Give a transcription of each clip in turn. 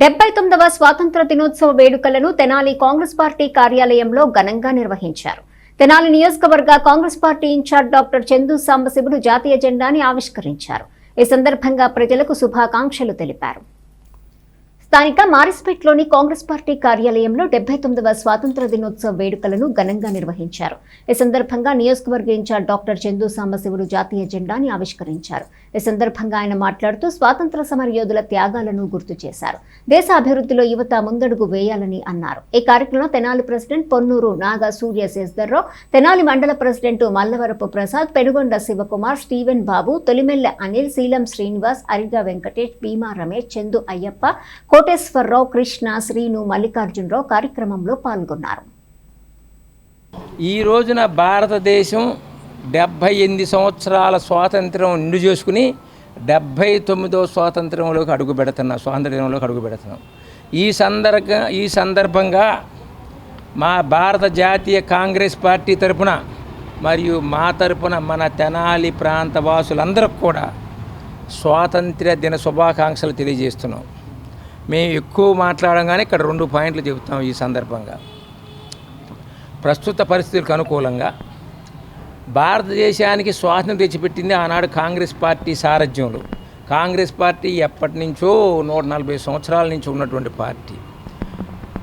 డెబ్బై తొమ్మిదవ స్వాతంత్ర దినోత్సవ వేడుకలను తెనాలి కాంగ్రెస్ పార్టీ కార్యాలయంలో ఘనంగా నిర్వహించారు. తెనాలి నియోజకవర్గ Congress party in charge doctor Chandu Sambasivudu జాతీయ జెండాని ఆవిష్కరించారు. ఈ సందర్భంగా ప్రజలకు శుభాకాంక్షలు తెలిపారు. స్థానిక మారిస్పేట్లోని కాంగ్రెస్ పార్టీ కార్యాలయంలో డెబ్బై తొమ్మిదవ స్వాతంత్ర దినోత్సవ వేడుకలను ఘనంగా నిర్వహించారు. ఈ సందర్భంగా నియోజకవర్గ ఇన్ఛార్జ్ డాక్టర్ చందు సాంబశివుడు జాతీయ జెండాని ఆవిష్కరించారు. ఈ సందర్భంగా ఆయన మాట్లాడుతూ స్వాతంత్ర సమర యోధుల త్యాగాలను గుర్తు చేశారు. దేశ అభివృద్ధిలో యువత ముందడుగు వేయాలని అన్నారు. ఈ కార్యక్రమంలో తెనాలి ప్రెసిడెంట్ పొన్నూరు నాగా సూర్య శేషధర్రావు తెనాలి మండల ప్రెసిడెంట్ మల్లవరపు ప్రసాద్ పెనుగొండ శివకుమార్ స్టీవెన్ బాబు తొలిమెల్ల అనిల్ శీలం శ్రీనివాస్ అరిగా వెంకటేష్ భీమా రమేష్ చందు అయ్యప్ప కోట కోటేశ్వరరావు కృష్ణ శ్రీను మల్లికార్జునరావు కార్యక్రమంలో పాల్గొన్నారు. ఈ రోజున భారతదేశం డెబ్భై ఎనిమిది సంవత్సరాల స్వాతంత్రం నిండు చేసుకుని డెబ్భై తొమ్మిదో స్వాతంత్రంలోకి అడుగు పెడుతున్నాం స్వాతంత్రంలోకి అడుగు పెడుతున్నాం. ఈ సందర్భ ఈ సందర్భంగా మా భారత జాతీయ కాంగ్రెస్ పార్టీ తరపున మరియు మా తరపున మన తెనాలి ప్రాంత వాసులందరికి కూడా స్వాతంత్ర్య దిన శుభాకాంక్షలు తెలియజేస్తున్నాం. మేము ఎక్కువ మాట్లాడంగానే ఇక్కడ రెండు పాయింట్లు చెబుతాం ఈ సందర్భంగా. ప్రస్తుత పరిస్థితులకు అనుకూలంగా భారతదేశానికి స్వాతంత్రం తెచ్చిపెట్టింది ఆనాడు కాంగ్రెస్ పార్టీ సారథ్యంలో. కాంగ్రెస్ పార్టీ ఎప్పటి నుంచో నూట నలభై సంవత్సరాల నుంచి ఉన్నటువంటి పార్టీ.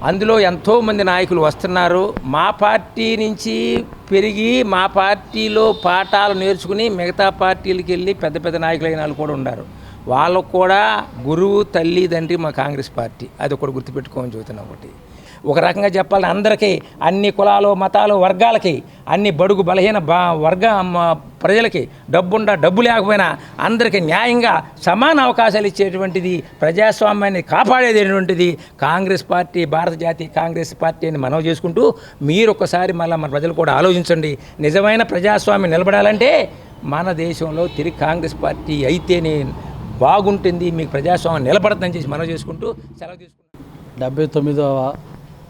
అందులో ఎంతోమంది నాయకులు వస్తున్నారు. మా పార్టీ నుంచి పెరిగి మా పార్టీలో పాఠాలు నేర్చుకుని మిగతా పార్టీలకు వెళ్ళి పెద్ద పెద్ద నాయకులైన వాళ్ళు కూడా ఉన్నారు. వాళ్ళకు కూడా గురువు తల్లి తండ్రి మా కాంగ్రెస్ పార్టీ. అది ఒకటి గుర్తుపెట్టుకోమని చెబుతున్నా ఒకటి. ఒక రకంగా చెప్పాలని అందరికీ అన్ని కులాలు మతాలు వర్గాలకి అన్ని బడుగు బలహీన బా వర్గ ప్రజలకి డబ్బుండా డబ్బు లేకపోయినా అందరికీ న్యాయంగా సమాన అవకాశాలు ఇచ్చేటువంటిది ప్రజాస్వామ్యాన్ని కాపాడేటటువంటిది కాంగ్రెస్ పార్టీ భారత జాతీయ కాంగ్రెస్ పార్టీ అని మనవి చేసుకుంటూ మీరు ఒకసారి మళ్ళీ మన ప్రజలు కూడా ఆలోచించండి. నిజమైన ప్రజాస్వామ్యం నిలబడాలంటే మన దేశంలో తిరిగి కాంగ్రెస్ పార్టీ అయితేనే బాగుంటుంది మీకు ప్రజాస్వామ్యం నిలబడదని చేసి మనం చేసుకుంటూ సెలవు తీసుకుంటాం డెబ్బై తొమ్మిదవ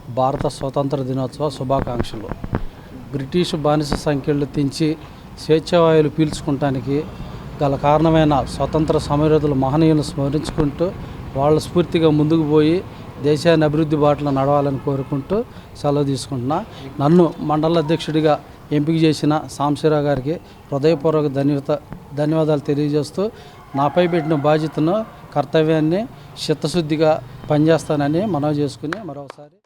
భారత స్వతంత్ర దినోత్సవ శుభాకాంక్షలు. బ్రిటిష్ బానిస సంఖ్యలు తెంచి స్వేచ్ఛవాయువులు పీల్చుకుంటానికి గల కారణమైన స్వతంత్ర సమరయోధుల మహనీయులను స్మరించుకుంటూ వాళ్ళ స్ఫూర్తిగా ముందుకు పోయి దేశాన్ని అభివృద్ధి బాటలో నడవాలని కోరుకుంటూ సెలవు తీసుకుంటున్నా. నన్ను మండల అధ్యక్షుడిగా ఎంపిక చేసిన సాంశీరావు గారికి హృదయపూర్వక ధన్యత ధన్యవాదాలు తెలియజేస్తూ నాపై పెట్టిన బాధ్యతను కర్తవ్యాన్ని చిత్తశుద్ధిగా పనిచేస్తానని మనవి చేసుకుని మరోసారి